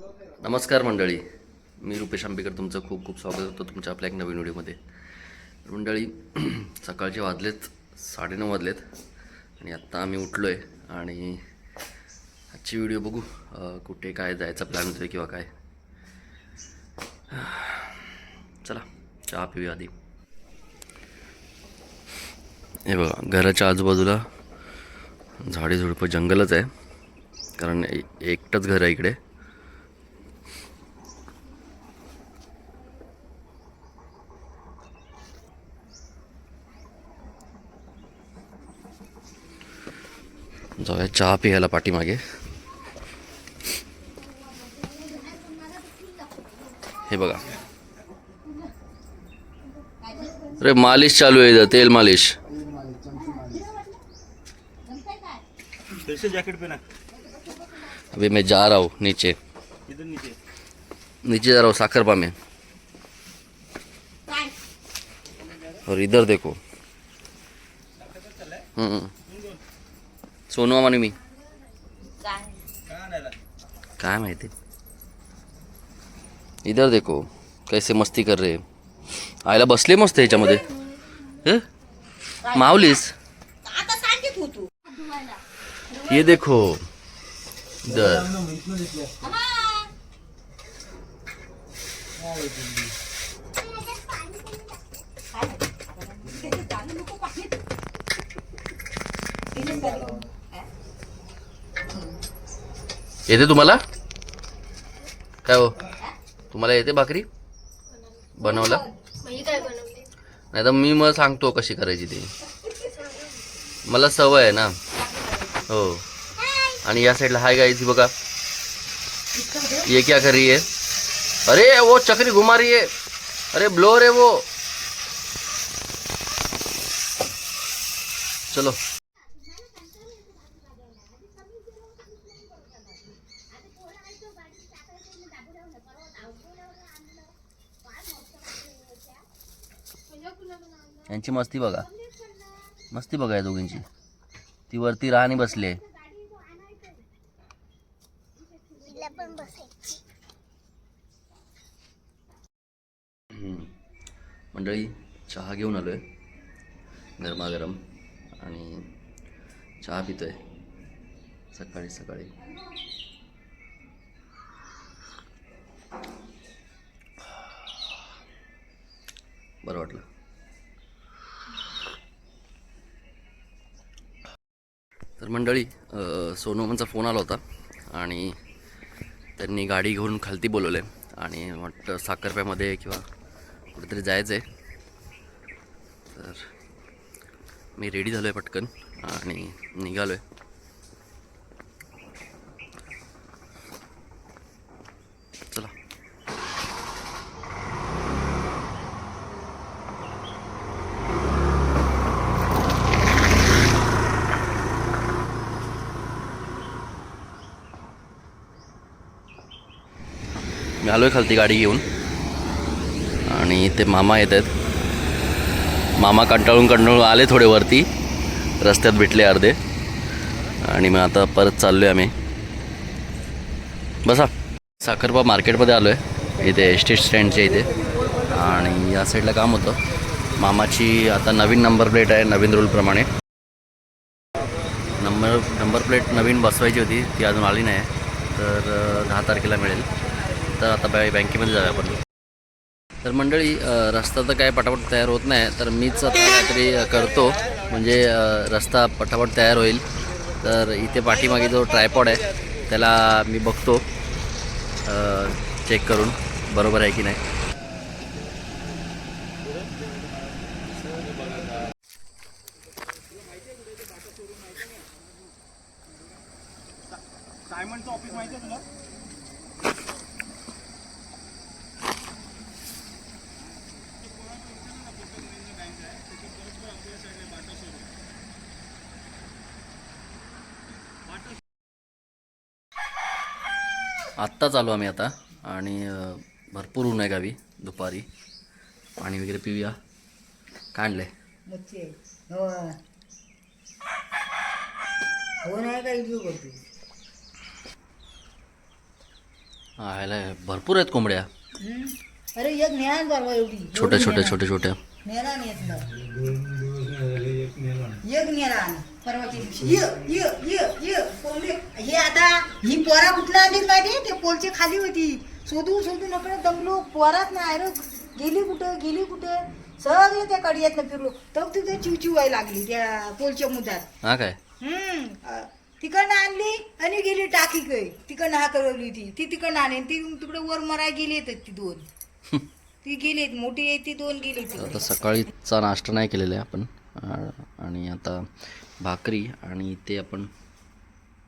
नमस्कार मंडळी. मी रुपेश आंबेकर तुमचं खूप खूप स्वागत होतं तुमच्या आपल्या एक नवीन व्हिडिओमध्ये. मंडळी सकाळचे वाजलेत साडेनऊ वाजलेत आणि आत्ता आम्ही उठलो आहे आणि आजची व्हिडिओ बघू कुठे काय जायचा प्लॅन होतोय किंवा काय. चला चहा पिऊया आधी. हे बघा घराच्या आजूबाजूला झाडे झुडपं जंगलच आहे. कारण एकटंच घर आहे इकडे. जाऊया चहा प्यायला पाठीमागे हे बघा अरे मालिश चालू आहे तेल मालिश जैकेट पहना अभी मैं जा रहा हूँ नीचे इधर नीचे नीचे जा रहा हूँ साखरपा में और इधर देखो हम्म. सोनू मामा आणि मी. काय माहिती? इधर देखो कैसे मस्ती कर रहे आयला बसले मस्त ह्याच्यामध्ये हे? मावलीस आता सांगित होतो ये देखो इधर. येते तुम्हाला? काय हो? तुम्हाला येते भाकरी? बनवला? नाही तर मी मग सांगतो कशी करायची ती. मला सवय आहे ना. हो. आणि या साईडला हाय गायची बघा. ये क्या कर रही है? अरे वो चक्री घुमा रही है. अरे ब्लोर है वो. चलो. यांची मस्ती बघा. मस्ती बघा या दोघींची. ती वरती राहणी बसली आहे. मंडळी चहा घेऊन आलोय. गरमागरम. आणि चहा पितोय. सकाळी सकाळी. मंडळी सोनोमनचा फोन आला होता आणि त्यांनी गाडी घेऊन खालती बोलवले आणि वाटतं साखरप्यामध्ये किंवा कुठेतरी जायचं आहे तर मी रेडी झालो आहे पटकन आणि निघालो आहे आलो आहे खालती गाडी घेऊन. आणि ते मामा येत आहेत. मामा कंटाळून कंटाळून आले थोडे वरती. रस्त्यात भेटले अर्धे. आणि मग आता परत चाललो आहे आम्ही. बसा. साखरपा मार्केटमध्ये आलो आहे इथे एस्टेट स्टँडच्या इथे. आणि या साईडला काम होतं. मामाची आता नवीन नंबर प्लेट आहे नवीन रूलप्रमाणे नंबर नंबर प्लेट नवीन बसवायची होती. ती अजून आली नाही. तर दहा तारखेला मिळेल. तर आता बॅ बँकेमध्ये जाऊया आपण. तर मंडळी रस्ता तर काय पटापट तयार होत नाही तर मीच आता काहीतरी करतो. म्हणजे रस्ता पटापट तयार होईल. तर इथे पाठीमागे जो ट्रायपॉड आहे त्याला मी बघतो. चेक करून बरोबर आहे की नाही? सायमनचं ऑफिस माहिती आहे तुला? आत्ताच आलो आम्ही आता. आणि भरपूर ऊन आहे गावी दुपारी. पाणी वगैरे पिऊया. काढलं आहे मच्छी. आहे हो हो ह्याला भरपूर आहेत कोंबड्या. अरे एक ज्ञान बरोबर एवढी. छोट्या छोट्या. छोट्या छोट्या. एक नेला परवाच्या दिवशी य य य य कोंबडे हे आता ही पोरा कुठला आली माहिती ते पोलचे खाली होती. शोधून शोधून आपल्या दमलो. पोरात नाही रे गेली कुठं गेली कुठं? सगळे त्या कडीयातनं फिरलो. तर तिथे चिवचिव व्हायला लागली त्या पोलच्या मुदात हा काय? हम्म. तिकडनं आणली आणि गेली टाकी काय तिकडनं हा करवली होती ती तिकडनं आणि ती तिकडे वर मराय गेली आहेत ती दोन. ती गेली मोठी आहे ती दोन गेली आता सकाळीचा नाश्ता नाही केलेला आहे आपण. आ- आणि आता भाकरी आणि इथे आपण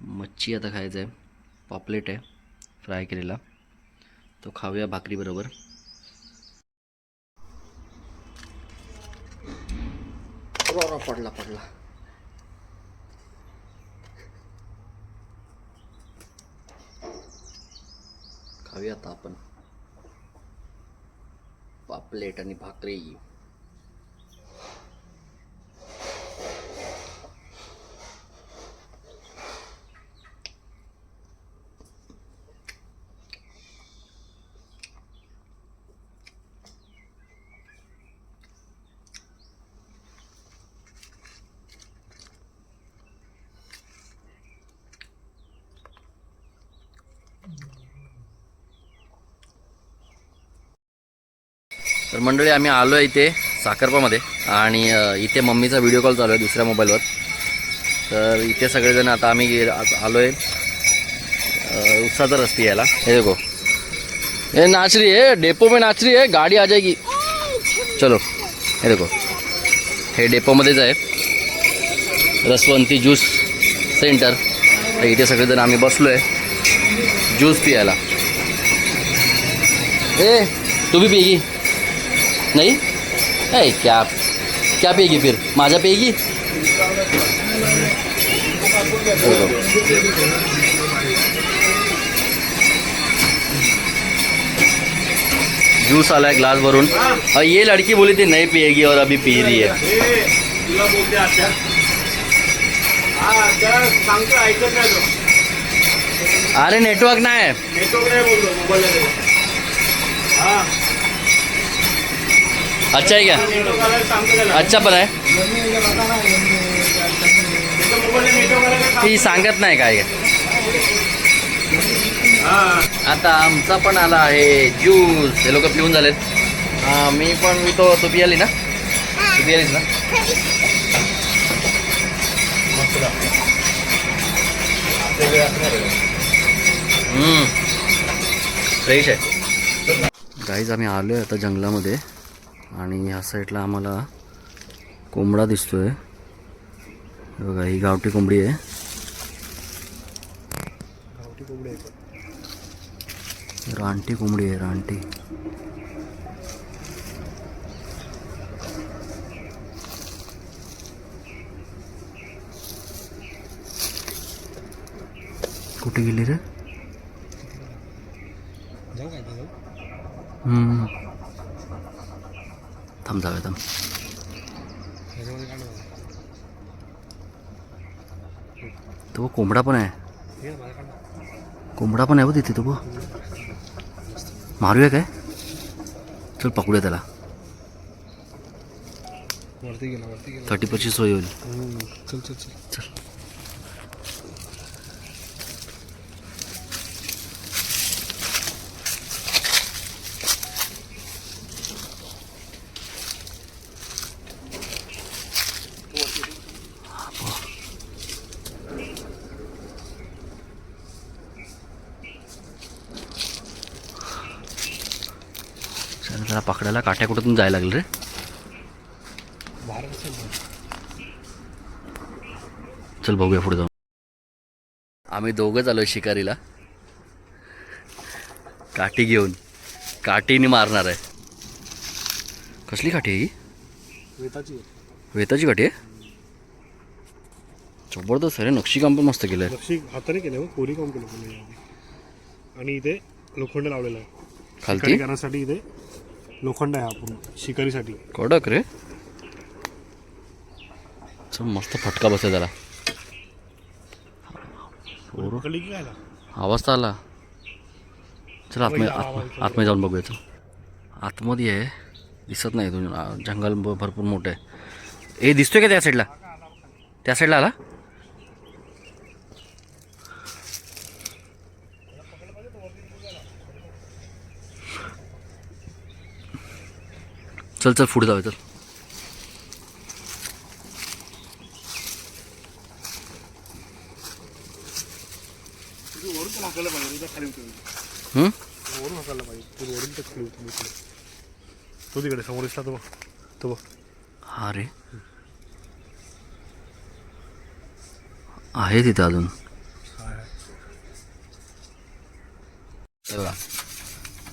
मच्छी आता खायचं आहे. पॉपलेट आहे फ्राय केलेला. तो खाऊया भाकरीबरोबर अरे, पडला पडला. खाऊया आता आपण पापलेट आणि भाकरी. मंडळी आम्ही आलो आहे इथे साखरपामध्ये आणि इथे मम्मीचा व्हिडिओ कॉल चालू आहे दुसऱ्या मोबाईलवर तर इथे सगळेजण आता आम्ही आलो आहे उत्साचा रस्ती यायला हे देखो ये नाच रही है डेपो में नाच रही है गाडी आ जाएगी. चलो. हे देखो हे डेपोमध्येच आहे. रसवंती ज्यूस सेंटर. तर इथे सगळेजण आम्ही बसलो आहे ज्यूस पियायला. ए तू भी पिएगी नहीं? है क्या क्या पिएगी फिर? माजा पिएगी? जूस आला है ग्लास भरून और ये लड़की बोली थी नहीं पिएगी और अभी पी रही है। अरे नेटवर्क नाही आहे नेटवर्क नाही बोलतो मोबाईल हा। अच्छा आहे क्या? अच्छा पण आहे ती सांगत नाही काय आता आमचा पण आला आहे ज्यूस. हे लोक पिऊन झालेत. मी पण मी तो तू पियाली ना. तू पियालीस ना फ्रेश आहे. गाईज आम्ही आलो आहे आता जंगलामध्ये. आणि ह्या साईडला आम्हाला कोंबडा दिसतोय. हे बघा ही गावठी कोंबडी आहे. रानटी कोंबडी आहे रानटी. कुठे गेली रे? हम्म. थांब जाऊया थांब. तो कोंबडा पण आहे. कोंबडा पण आहे हो तिथे तो. मारूया काय? चल पकडूया त्याला. थर्टी पर्ची सोय होईल. चल चल चल. चल चल त्याला पकडायला काट्या कुठून जायला लागलं रे. चल बघूया पुढे जाऊन. आम्ही दोघंच आलो शिकारीला. काठी घेऊन. काठीने मारणार आहे. कसली काठी आहे ही? वेताची. वेताची काठी आहे? जबरदस्त आहे नक्षीकाम पण मस्त केलं आहे लक्षी हाताने केलं हो कोरी काम केलं आणि इथे लोखंड लावलेलं आहे. खालती? करण्यासाठी इथे लोखंड आहे हा पूर्ण शिकारीसाठी. कडक रे. मस्त फटका बसला त्याला. पकडली की खायला? आवाज तर आला. चला आतमध्ये आत आतमध्ये जाऊन बघूया चल. आतमध्ये आहे. दिसत नाही आ, जंगल भरपूर मोठं आहे. ए दिसतोय का त्या साईडला? त्या साईडला आला? चल चल पुढे जाऊया चल. वरून पाहिजे वरून हाकायला पाहिजे तू वरून तर खाली उतरून इकडे. तो तिकडे समोर दिसला तो बघ तो बघ हा? रे आहे तिथं अजून. हे बघा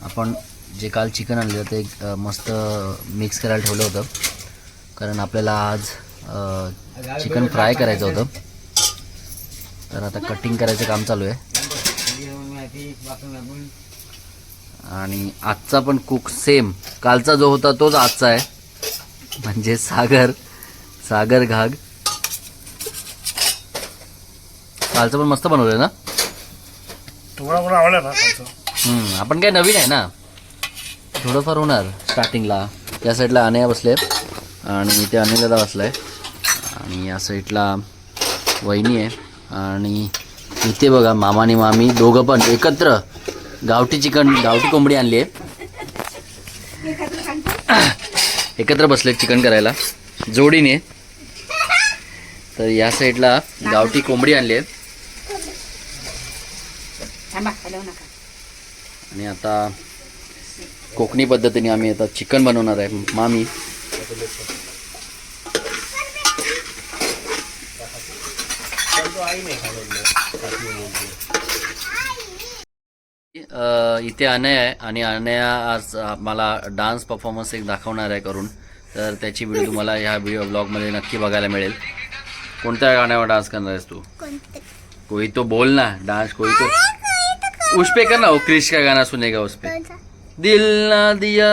आपण जे काल चिकन आणलेलं ते एक, अ, मस्त मिक्स करायला ठेवलं होतं. कारण आपल्याला आज चिकन फ्राय करायचं होतं. तर आता कटिंग करायचं काम चालू आहे. आणि आजचा पण कुक सेम कालचा जो होता तोच आजचा आहे. म्हणजे सागर सागर घाग. कालचं पण मस्त बनवलं ना? तुम्हाला आवडला ना आपण काय नवीन आहे ना? थोडंफार होणार स्टार्टिंगला या साईडला अनया बसले आणि इथे अनिलदा बसलाय. आणि या साईडला वहिनी आहे. आणि इथे बघा मामा आणि मामी दोघं पण एकत्र गावठी चिकन गावठी कोंबडी आणली आहे. एकत्र बसले चिकन करायला. जोडीने. तर या साईडला गावठी कोंबडी आणली आहे आणि आता कोकणी पद्धतीने आम्ही आता चिकन बनवणार आहे. मामी. इथे अनय आहे आणि अनया आज मला डान्स परफॉर्मन्स एक दाखवणार आहे करून. तर त्याची व्हिडिओ तुम्हाला ह्या व्हिडिओ ब्लॉगमध्ये नक्की बघायला मिळेल. कोणत्या गाण्यावर डान्स करणार आहेस तू? कोई तो बोल ना डांस कोई तो उस पे करना वो क्रिश का गाना सुनेगा उस पे. दिल ना दिया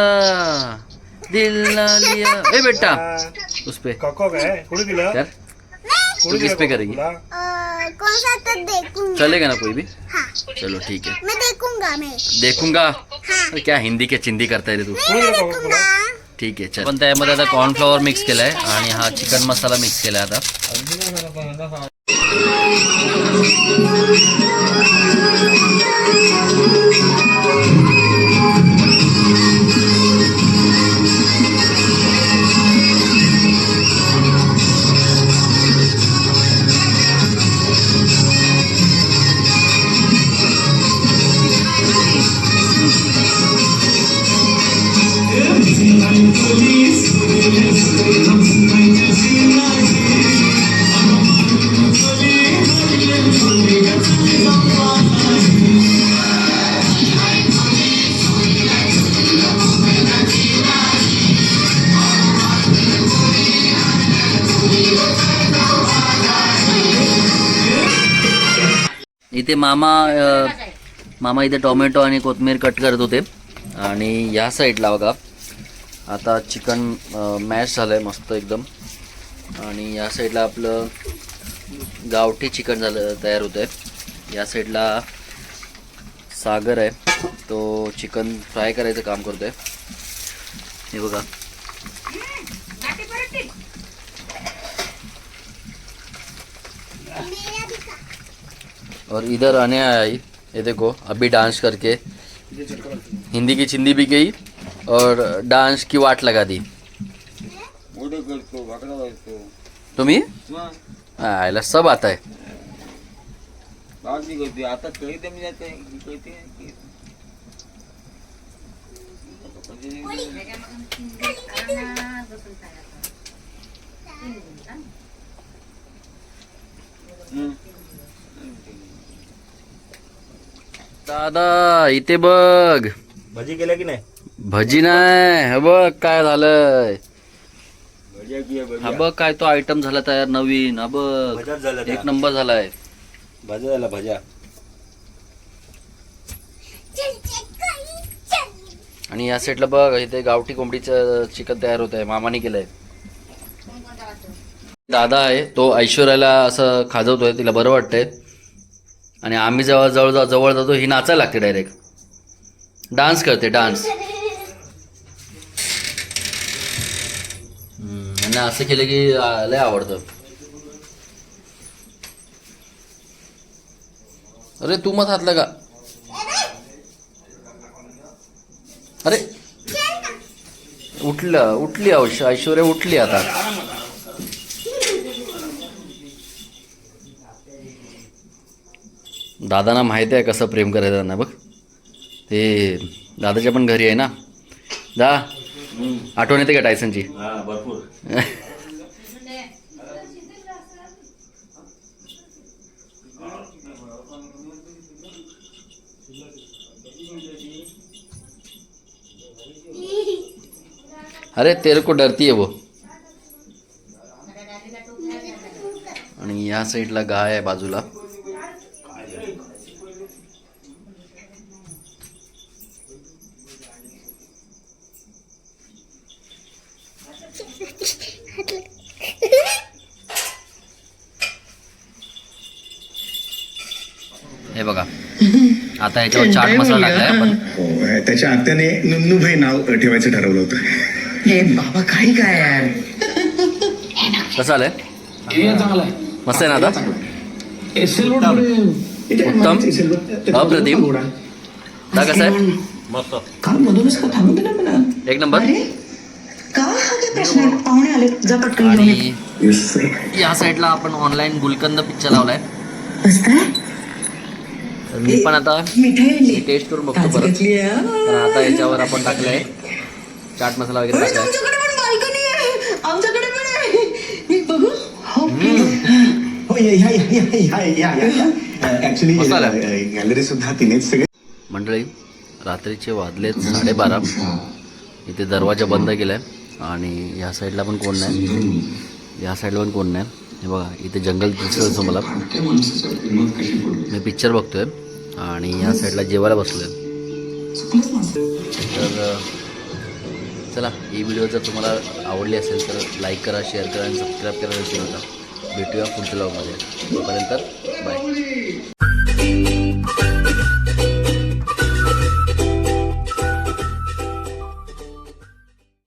दिल ना लिया। ए बेटा उस पे। कर कोणी किस पे करेगी? कौन सा तो देखूँगा। चलेगा ना कोई भी? हाँ। चलो ठीक है। मैं देखूँगा मैं। देखूँगा? अरे क्या हिंदी के चिंदी करता है रे तू? ठीक है चल। पण त्यामध्ये आता कॉर्नफ्लॉवर मिक्स केलाय आणि हा चिकन मसाला मिक्स केलाय आता। इथे मामा अ, मामा इथे टोमॅटो आणि कोथमीर कट करत होते. आणि या साईडला बघा आता चिकन मॅश झालं आहे मस्त एकदम. आणि या साईडला आपलं गावठी चिकन झालं तयार होतं आहे या साईडला सागर आहे तो चिकन फ्राय करायचं काम करतो आहे हे बघा. और इधर आने आया ही। ये देखो, अभी डांस करके। हिंदी की चिंदी भी गई और डांस की वाट लगा दी। तुम्ही? आयला सब आता है। आता दादा इथे बघ. भजी केल्या की नाही? भजी नाही. हे बघ काय झालंय. हा बघ काय तो आयटम झाला तयार नवीन. हा बघ. एक नंबर झालाय. भज्या झाल्या भज्या. आणि या साईडला बघ इथे गावठी कोंबडीचं चिकन तयार होत आहे मामाने केलंय. दादा आहे तो ऐश्वर्याला असं खाजवतोय तिला बरं वाटतंय. आणि आम्ही जेव्हा जवळ जवळ जवळ जातो ही नाचायला लागते डायरेक्ट डान्स करते डान्स आणि असं केलं की लय आवडतं. अरे तू मत हातला का? अरे उठलं उठली औष ऐश्वर्या उठली आता. दादांना माहिती आहे कसं प्रेम करायचं त्यांना बघ. ते दादाच्या पण घरी आहे ना. दा आठवण येते का टायसनची? हा भरपूर. अरे तेरे को डरती है वो. आणि या साईडला गाय आहे बाजूला. हे बघा. आता याच्यावर चाट मसाला आपण. हो, त्याच्या आत्याने नुन्नूभाई नाव ठेवायचं ठरवलं होतं. हे बाबा काही काय यार? कसं आलंय? मस्त आहे ना आता? उत्तम. अप्रतिम. दा कसं आहे? मधूनच का मला? एक नंबर. अरे का हा काय प्रश्न आहे? पाहुणे आले जा पटकन घेऊन ये. आणि या. साईडला आपण ऑनलाईन गुलकंद पिक्चर लावलाय? तर मी पण आता. टेस्ट करून बघतो परत. तर आता याच्यावर आपण टाकलंय चाट मसाला वगैरे अरे, टाकलाय. हो या या या या या या या सुद्धा तिनेच सगळे मंडळी रात्रीचे वाजलेत साडेबारा. इथे दरवाजा बंद केलाय. आणि ह्या साईडला पण कोण नाही. या साईडला पण कोण नाही. हे बघा इथे जंगल दिसतं मला मी पिक्चर बघतोय. आणि या साईडला जेवायला बसलो तर चला ही व्हिडिओ जर तुम्हाला आवडली असेल तर लाईक करा शेअर करा आणि सबस्क्राईब करायला विसरू नका. भेटूया पुढच्या लॉगमध्ये तोपर्यंत बाय